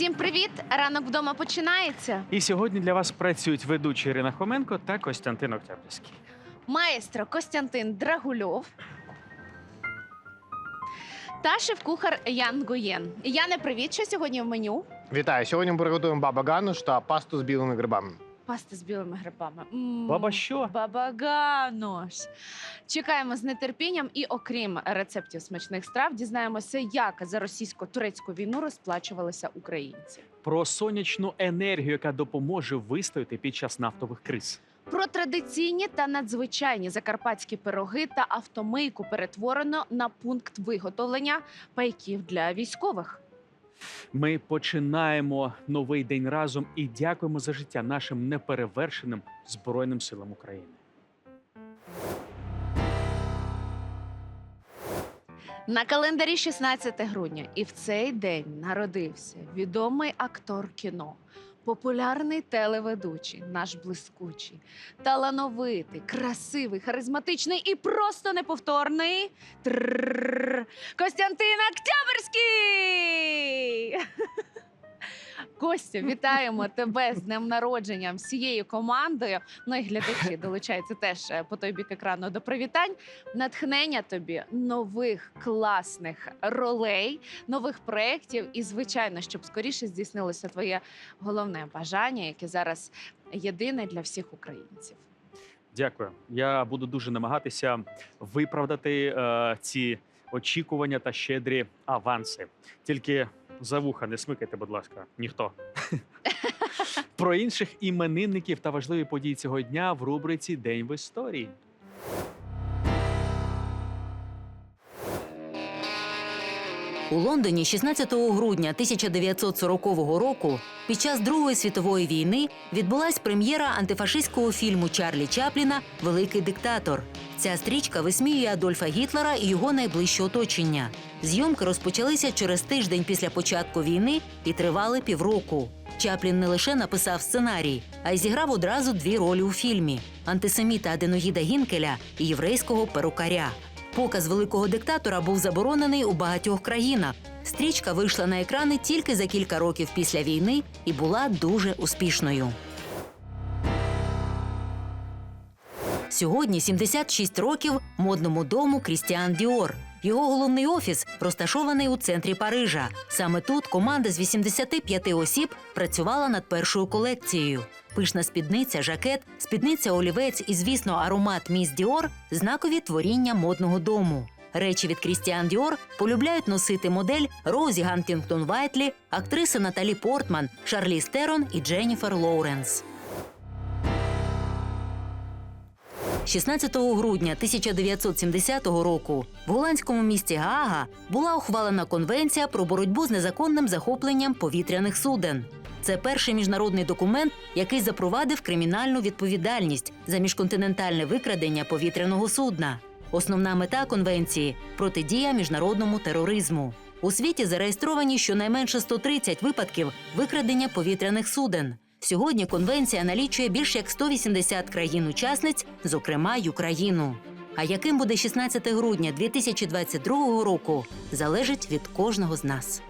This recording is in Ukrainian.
Всім привіт! Ранок вдома починається. І сьогодні для вас працюють ведучі Ірина Хоменко та Костянтин Октябрьський. Маестро Костянтин Драгульов та шеф-кухар Ян Гуєн. Яне, привіт, що сьогодні в меню? Вітаю! Сьогодні ми приготуємо баба гануш та пасту з білими грибами. Паста з білими грибами. М, Баба що? Баба Гануш. Чекаємо з нетерпінням і окрім рецептів смачних страв, дізнаємося, як за російсько-турецьку війну розплачувалися українці. Про сонячну енергію, яка допоможе вистояти під час нафтових криз. Про традиційні та надзвичайні закарпатські пироги та автомийку перетворено на пункт виготовлення пайків для військових. Ми починаємо новий день разом і дякуємо за життя нашим неперевершеним Збройним силам України. На календарі 16 грудня, і в цей день народився відомий актор кіно, популярний телеведучий, наш блискучий, талановитий, красивий, харизматичний і просто неповторний. Костянтин Октябрьський! Костя, вітаємо тебе з днем народження всією командою. Ну і глядачі долучаються теж е, по той бік екрану до привітань. Натхнення тобі нових класних ролей, нових проєктів. І, звичайно, щоб скоріше здійснилося твоє головне бажання, яке зараз єдине для всіх українців. Дякую. Я буду дуже намагатися виправдати е, ці очікування та щедрі аванси. Тільки за вуха не смикайте, будь ласка, ніхто. Про інших іменинників та важливі події цього дня в рубриці День в історії. У Лондоні 16 грудня 1940 року під час Другої світової війни відбулась прем'єра антифашистського фільму Чарлі Чапліна Великий диктатор. Ця стрічка висміює Адольфа Гітлера і його найближче оточення. Зйомки розпочалися через тиждень після початку війни і тривали півроку. Чаплін не лише написав сценарій, а й зіграв одразу дві ролі у фільмі: антисеміта Аденоїда Гінкеля і єврейського перукаря. Показ великого диктатора був заборонений у багатьох країнах. Стрічка вийшла на екрани тільки за кілька років після війни і була дуже успішною. Сьогодні 76 років модному дому Крістіан Діор. Його головний офіс розташований у центрі Парижа. Саме тут команда з 85 осіб працювала над першою колекцією. Пишна спідниця, жакет, спідниця олівець і, звісно, аромат Міс Діор знакові творіння модного дому. Речі від Крістіан Діор полюбляють носити модель Розі Гантінгтон Вайтлі, актриси Наталі Портман, Шарлі Стерон і Дженніфер Лоуренс. 16 грудня 1970 року в голландському місті Гаага була ухвалена конвенція про боротьбу з незаконним захопленням повітряних суден. Це перший міжнародний документ, який запровадив кримінальну відповідальність за міжконтинентальне викрадення повітряного судна. Основна мета конвенції протидія міжнародному тероризму. У світі зареєстровані щонайменше 130 випадків викрадення повітряних суден. Сьогодні конвенція налічує більш як 180 країн-учасниць, зокрема й Україну. А яким буде 16 грудня 2022 року, залежить від кожного з нас.